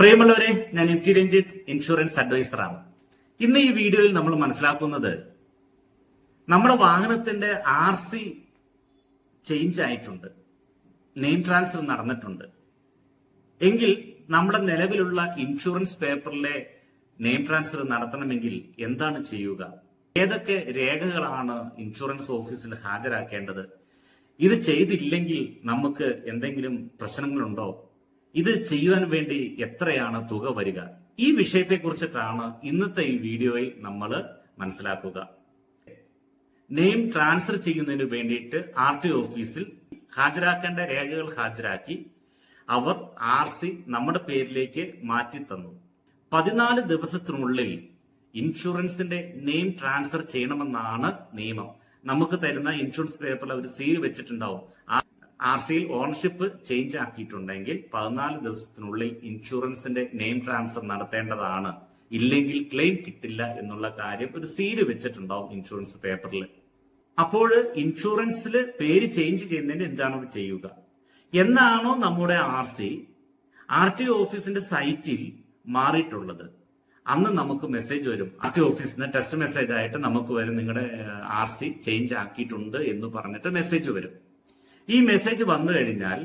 പ്രിയമുള്ളവരെ ഞാൻ T Ranjith insurance അഡ്വൈസറാണ്. ഇന്ന് ഈ വീഡിയോയിൽ നമ്മൾ മനസ്സിലാക്കുന്നത് നമ്മുടെ വാഹനത്തിന്റെ ആർ സി ചേഞ്ച് ആയിട്ടുണ്ട്. നെയിം ട്രാൻസ്ഫർ നടന്നിട്ടുണ്ട്. എങ്കിൽ നമ്മുടെ നിലവിലുള്ള ഇൻഷുറൻസ് പേപ്പറിലെ നെയിം ട്രാൻസ്ഫർ നടത്തണമെങ്കിൽ എന്താണ് ചെയ്യുക? ഏതൊക്കെ രേഖകളാണ് ഇൻഷുറൻസ് ഓഫീസിൽ ഹാജരാക്കേണ്ടത്? ഇത് ചെയ്തില്ലെങ്കിൽ നമുക്ക് എന്തെങ്കിലും പ്രശ്നങ്ങളുണ്ടോ? ഇത് ചെയ്യുവാൻ വേണ്ടി എത്രയാണ് തുക വരിക? ഈ വിഷയത്തെ കുറിച്ചിട്ടാണ് ഇന്നത്തെ ഈ വീഡിയോയിൽ നമ്മൾ മനസ്സിലാക്കുക. നെയിം ട്രാൻസ്ഫർ ചെയ്യുന്നതിന് വേണ്ടിയിട്ട് ആർ ടി ഓഫീസിൽ ഹാജരാക്കേണ്ട രേഖകൾ ഹാജരാക്കി അവർ ആർ സി നമ്മുടെ പേരിലേക്ക് മാറ്റി തന്നു. പതിനാല് ദിവസത്തിനുള്ളിൽ ഇൻഷുറൻസിന്റെ നെയിം ട്രാൻസ്ഫർ ചെയ്യണമെന്നാണ് നിയമം. നമുക്ക് തരുന്ന ഇൻഷുറൻസ് പേപ്പറിൽ അവർ സീൽ വെച്ചിട്ടുണ്ടാവും. ആർ സിയിൽ ഓണർഷിപ്പ് ചേഞ്ച് ആക്കിയിട്ടുണ്ടെങ്കിൽ പതിനാല് ദിവസത്തിനുള്ളിൽ ഇൻഷുറൻസിന്റെ നെയിം ട്രാൻസ്ഫർ നടത്തേണ്ടതാണ്. ഇല്ലെങ്കിൽ ക്ലെയിം കിട്ടില്ല എന്നുള്ള കാര്യം ഒരു സീൽ വെച്ചിട്ടുണ്ടാവും ഇൻഷുറൻസ് പേപ്പറിൽ അപ്പോൾ ഇൻഷുറൻസിൽ പേര് ചേഞ്ച് ചെയ്യുന്നതിന് എന്താണ് ചെയ്യുക? എന്നാണോ നമ്മുടെ ആർ സി ആർ ടി ഓഫീസിന്റെ സൈറ്റിൽ മാറിയിട്ടുള്ളത്. അന്ന് നമുക്ക് മെസ്സേജ് വരും. ആർ ടി ഓഫീസിൽ നിന്ന് ടെസ്റ്റ് മെസ്സേജ് ആയിട്ട് നമുക്ക് വരും നിങ്ങളുടെ ആർ സി ചേഞ്ച് ആക്കിയിട്ടുണ്ട് എന്ന് പറഞ്ഞിട്ട് മെസ്സേജ് വരും. ഈ മെസ്സേജ് വന്നു കഴിഞ്ഞാൽ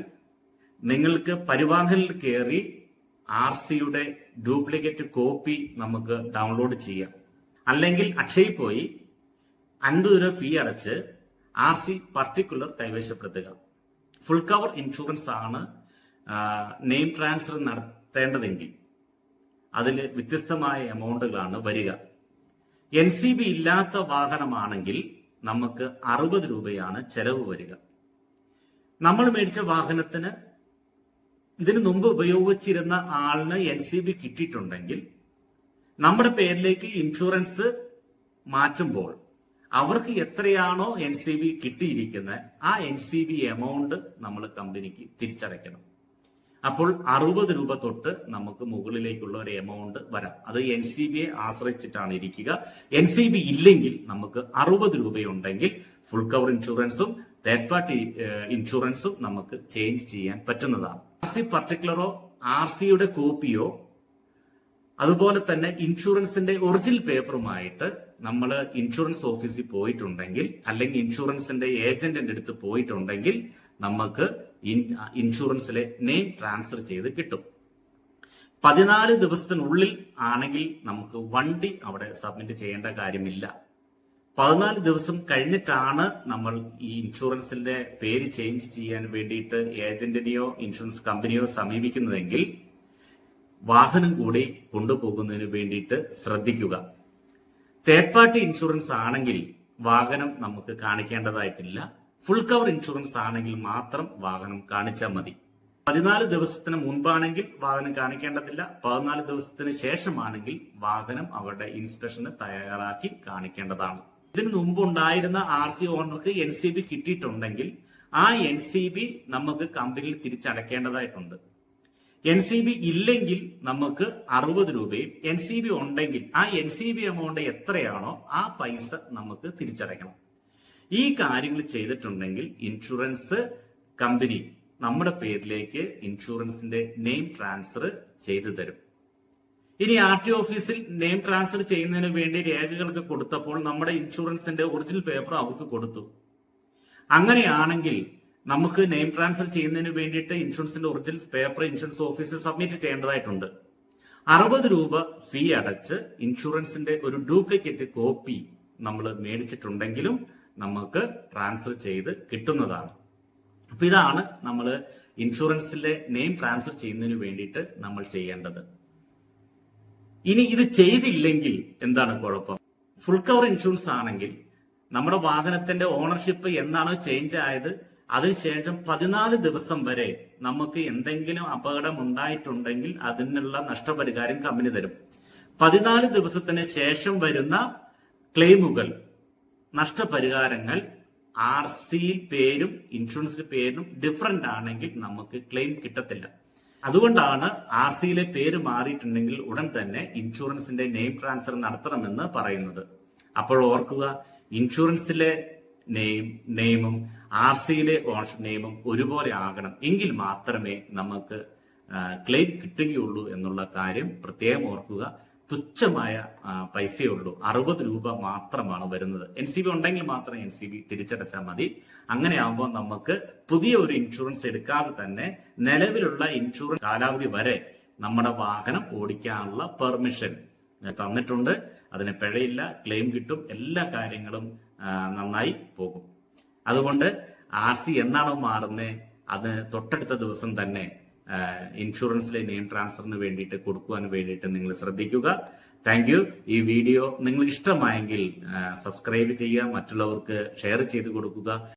നിങ്ങൾക്ക് പരിവാഹനിൽ കയറി ആർ സിയുടെ ഡ്യൂപ്ലിക്കേറ്റ് കോപ്പി നമുക്ക് ഡൗൺലോഡ് ചെയ്യാം. അല്ലെങ്കിൽ അക്ഷയിൽ പോയി അൻപത് രൂപ ഫീ അടച്ച് ആർ സി പർട്ടിക്കുലർ കൈവശപ്പെടുത്തുക. ഫുൾ കവർ ഇൻഷുറൻസ് ആണ് നെയിം ട്രാൻസ്ഫർ നടത്തേണ്ടതെങ്കിൽ അതിൽ വ്യത്യസ്തമായ എമൗണ്ടുകളാണ് വരിക. എൻ സി ബി ഇല്ലാത്ത വാഹനമാണെങ്കിൽ നമുക്ക് അറുപത് രൂപയാണ് ചെലവ് വരിക. നമ്മൾ മേടിച്ച വാഹനത്തിന് ഇതിനു മുമ്പ് ഉപയോഗിച്ചിരുന്ന ആളിന് എൻ സി ബി കിട്ടിയിട്ടുണ്ടെങ്കിൽ നമ്മുടെ പേരിലേക്ക് ഇൻഷുറൻസ് മാറ്റുമ്പോൾ അവർക്ക് എത്രയാണോ എൻ സി ബി കിട്ടിയിരിക്കുന്നത് ആ എൻ സി ബി എമൗണ്ട് നമ്മൾ കമ്പനിക്ക് തിരിച്ചടയ്ക്കണം. അപ്പോൾ അറുപത് രൂപ തൊട്ട് നമുക്ക് മുകളിലേക്കുള്ള ഒരു എമൗണ്ട് വരാം. അത് എൻ സി ബിയെ ആശ്രയിച്ചിട്ടാണ് ഇരിക്കുക. എൻ സി ബി ഇല്ലെങ്കിൽ നമുക്ക് അറുപത് രൂപയുണ്ടെങ്കിൽ ഫുൾ കവർ ഇൻഷുറൻസും തേർഡ് പാർട്ടി ഇൻഷുറൻസും നമുക്ക് ചേഞ്ച് ചെയ്യാൻ പറ്റുന്നതാണ്. ആർ സി പർട്ടിക്കുലറോ ആർ സിയുടെ കോപ്പിയോ അതുപോലെ തന്നെ ഇൻഷുറൻസിന്റെ ഒറിജിനൽ പേപ്പറുമായിട്ട് നമ്മൾ ഇൻഷുറൻസ് ഓഫീസിൽ പോയിട്ടുണ്ടെങ്കിൽ അല്ലെങ്കിൽ ഇൻഷുറൻസിന്റെ ഏജന്റിന്റെ അടുത്ത് പോയിട്ടുണ്ടെങ്കിൽ നമുക്ക് ഇൻഷുറൻസിലെ നെയിം ട്രാൻസ്ഫർ ചെയ്ത് കിട്ടും. പതിനാല് ദിവസത്തിനുള്ളിൽ ആണെങ്കിൽ നമുക്ക് വണ്ടി അവിടെ സബ്മിറ്റ് ചെയ്യേണ്ട കാര്യമില്ല. പതിനാല് ദിവസം കഴിഞ്ഞിട്ടാണ് നമ്മൾ ഈ ഇൻഷുറൻസിന്റെ പേര് ചേഞ്ച് ചെയ്യാൻ വേണ്ടിയിട്ട് ഏജന്റിനെയോ ഇൻഷുറൻസ് കമ്പനിയോ സമീപിക്കുന്നതെങ്കിൽ വാഹനം കൂടി കൊണ്ടുപോകുന്നതിന് വേണ്ടിയിട്ട് ശ്രദ്ധിക്കുക. തേർഡ് പാർട്ടി ഇൻഷുറൻസ് ആണെങ്കിൽ വാഹനം നമുക്ക് കാണിക്കേണ്ടതായിട്ടില്ല. ഫുൾ കവർ ഇൻഷുറൻസ് ആണെങ്കിൽ മാത്രം വാഹനം കാണിച്ചാൽ മതി. പതിനാല് ദിവസത്തിന് മുൻപാണെങ്കിൽ വാഹനം കാണിക്കേണ്ടതില്ല. പതിനാല് ദിവസത്തിന് ശേഷമാണെങ്കിൽ വാഹനം അവരുടെ ഇൻസ്പെക്ഷന് തയ്യാറാക്കി കാണിക്കേണ്ടതാണ്. ഇതിനു മുമ്പ് ഉണ്ടായിരുന്ന ആർ സി ഓണർക്ക് എൻ സി ബി കിട്ടിയിട്ടുണ്ടെങ്കിൽ ആ എൻ സി ബി നമുക്ക് കമ്പനിയിൽ തിരിച്ചടയ്ക്കേണ്ടതായിട്ടുണ്ട് എൻ സി ബി ഇല്ലെങ്കിൽ നമുക്ക് അറുപത് രൂപയും എൻ സി ബി ഉണ്ടെങ്കിൽ ആ എൻ സി ബി എമൗണ്ട് എത്രയാണോ ആ പൈസ നമുക്ക് തിരിച്ചടയ്ക്കണം. ഈ കാര്യങ്ങൾ ചെയ്തിട്ടുണ്ടെങ്കിൽ ഇൻഷുറൻസ് കമ്പനി നമ്മുടെ പേരിലേക്ക് ഇൻഷുറൻസിന്റെ നെയിം ട്രാൻസ്ഫർ ചെയ്തു തരും. ഇനി ആർ ടി ഓഫീസിൽ നെയിം ട്രാൻസ്ഫർ ചെയ്യുന്നതിന് വേണ്ടി രേഖകൾക്ക് കൊടുത്തപ്പോൾ നമ്മുടെ ഇൻഷുറൻസിന്റെ ഒറിജിനൽ പേപ്പർ അവർക്ക് കൊടുത്തു. അങ്ങനെയാണെങ്കിൽ നമുക്ക് നെയിം ട്രാൻസ്ഫർ ചെയ്യുന്നതിന് വേണ്ടിയിട്ട് ഇൻഷുറൻസിന്റെ ഒറിജിനൽ പേപ്പർ ഇൻഷുറൻസ് ഓഫീസിൽ സബ്മിറ്റ് ചെയ്യേണ്ടതായിട്ടുണ്ട്. അറുപത് രൂപ ഫീ അടച്ച് ഇൻഷുറൻസിന്റെ ഒരു ഡ്യൂപ്ലിക്കേറ്റ് കോപ്പി നമ്മൾ മേടിച്ചിട്ടുണ്ടെങ്കിലും നമുക്ക് ട്രാൻസ്ഫർ ചെയ്ത് കിട്ടുന്നതാണ്. അപ്പൊ ഇതാണ് നമ്മൾ ഇൻഷുറൻസിലെ നെയിം ട്രാൻസ്ഫർ ചെയ്യുന്നതിന് വേണ്ടിയിട്ട് നമ്മൾ ചെയ്യേണ്ടത്. ഇനി ഇത് ചെയ്തില്ലെങ്കിൽ എന്താണ് കുഴപ്പം? ഫുൾ കവർ ഇൻഷുറൻസ് ആണെങ്കിൽ നമ്മുടെ വാഹനത്തിന്റെ ഓണർഷിപ്പ് എന്നാണോ ചേഞ്ച് ആയത്. അതിനുശേഷം പതിനാല് ദിവസം വരെ നമുക്ക് എന്തെങ്കിലും അപകടം ഉണ്ടായിട്ടുണ്ടെങ്കിൽ അതിനുള്ള നഷ്ടപരിഹാരം കമ്പനി തരും. പതിനാല് ദിവസത്തിന് ശേഷം വരുന്ന ക്ലെയിമുകൾ നഷ്ടപരിഹാരങ്ങൾ ആർ സി പേരും ഇൻഷുറൻസിന്റെ പേരും ഡിഫറെന്റ് ആണെങ്കിൽ നമുക്ക് ക്ലെയിം കിട്ടത്തില്ല. അതുകൊണ്ടാണ് ആർ സിയിലെ പേര് മാറിയിട്ടുണ്ടെങ്കിൽ ഉടൻ തന്നെ ഇൻഷുറൻസിന്റെ നെയിം ട്രാൻസ്ഫർ നടത്തണമെന്ന് പറയുന്നത്. അപ്പോൾ ഓർക്കുക ഇൻഷുറൻസിലെ നെയിം നെയിമും ആർ സിയിലെ ഓണർഷിപ്പ് നെയിമും ഒരുപോലെ ആകണം. എങ്കിൽ മാത്രമേ നമുക്ക് ക്ലെയിം കിട്ടുകയുള്ളൂ എന്നുള്ള കാര്യം പ്രത്യേകം ഓർക്കുക. തുച്ഛമായ പൈസയേ ഉള്ളൂ അറുപത് രൂപ മാത്രമാണ് വരുന്നത്. എൻ സി ബി ഉണ്ടെങ്കിൽ മാത്രമേ എൻ സി ബി തിരിച്ചടച്ചാൽ മതി. അങ്ങനെയാകുമ്പോൾ നമുക്ക് പുതിയ ഒരു ഇൻഷുറൻസ് എടുക്കാതെ തന്നെ നിലവിലുള്ള ഇൻഷുറൻസ് കാലാവധി വരെ നമ്മുടെ വാഹനം ഓടിക്കാനുള്ള പെർമിഷൻ തന്നിട്ടുണ്ട്. അതിന് പിഴയില്ല ക്ലെയിം കിട്ടും എല്ലാ കാര്യങ്ങളും നന്നായി പോകും. അതുകൊണ്ട് ആർ സി എന്നാണോ മാറുന്നത് അത് തൊട്ടടുത്ത ദിവസം തന്നെ ഇൻഷുറൻസിലെ നെയിം ട്രാൻസ്ഫറിന് വേണ്ടിയിട്ട് കൊടുക്കുവാൻ വേണ്ടിയിട്ട് നിങ്ങൾ ശ്രദ്ധിക്കുക. താങ്ക് യു ഈ വീഡിയോ നിങ്ങൾ ഇഷ്ടമായെങ്കിൽ സബ്സ്ക്രൈബ് ചെയ്യുക മറ്റുള്ളവർക്ക് ഷെയർ ചെയ്ത് കൊടുക്കുക.